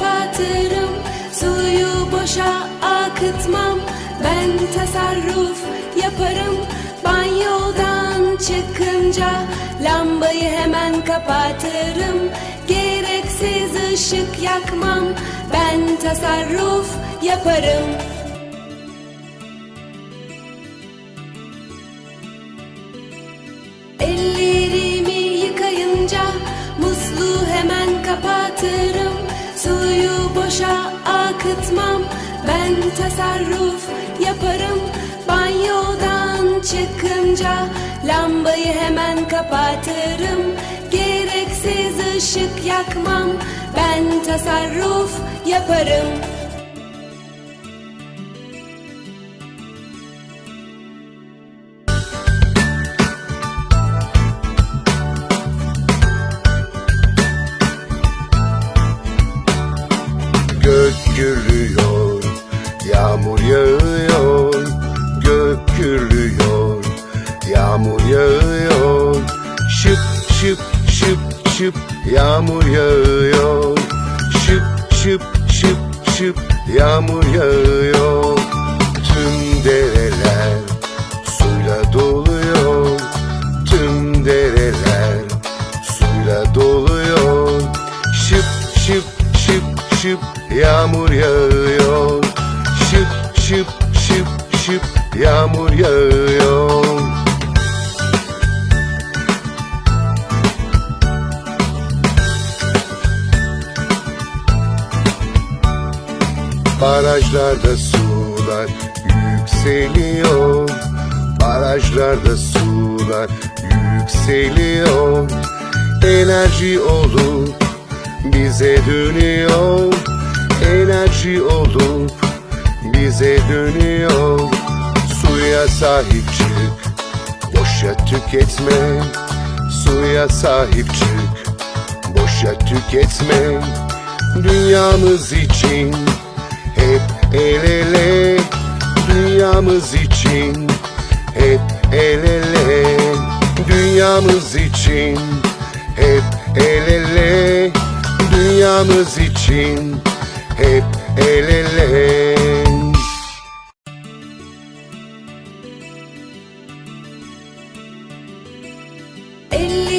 kapatırım. Suyu boşa akıtmam. Ben tasarruf yaparım. Banyodan çıkınca Lambayı hemen kapatırım. Gereksiz ışık yakmam. Ben tasarruf yaparım boşa akıtmam. Ben tasarruf yaparım. Banyodan çıkınca lambayı hemen kapatırım. Gereksiz ışık yakmam. Ben tasarruf yaparım Gök gürlüyor, yağmur yağıyor Gök gürlüyor, yağmur yağıyor. Şıp şıp şıp şıp yağmur yağıyor. Şıp şıp şıp şıp yağmur yağıyor yağmur yağıyor. Şıp şıp şıp şıp yağmur yağıyor. Barajlarda sular yükseliyor. Barajlarda sular yükseliyor. Enerji olup bize dönüyor Enerji olup bize dönüyor. Suya sahip çık Boşa tüketme. Suya sahip çık Boşa tüketme. Dünyamız için hep el ele. Dünyamız için hep el ele. Dünyamız için hep el ele. Dünyamız için hep el ele. Elli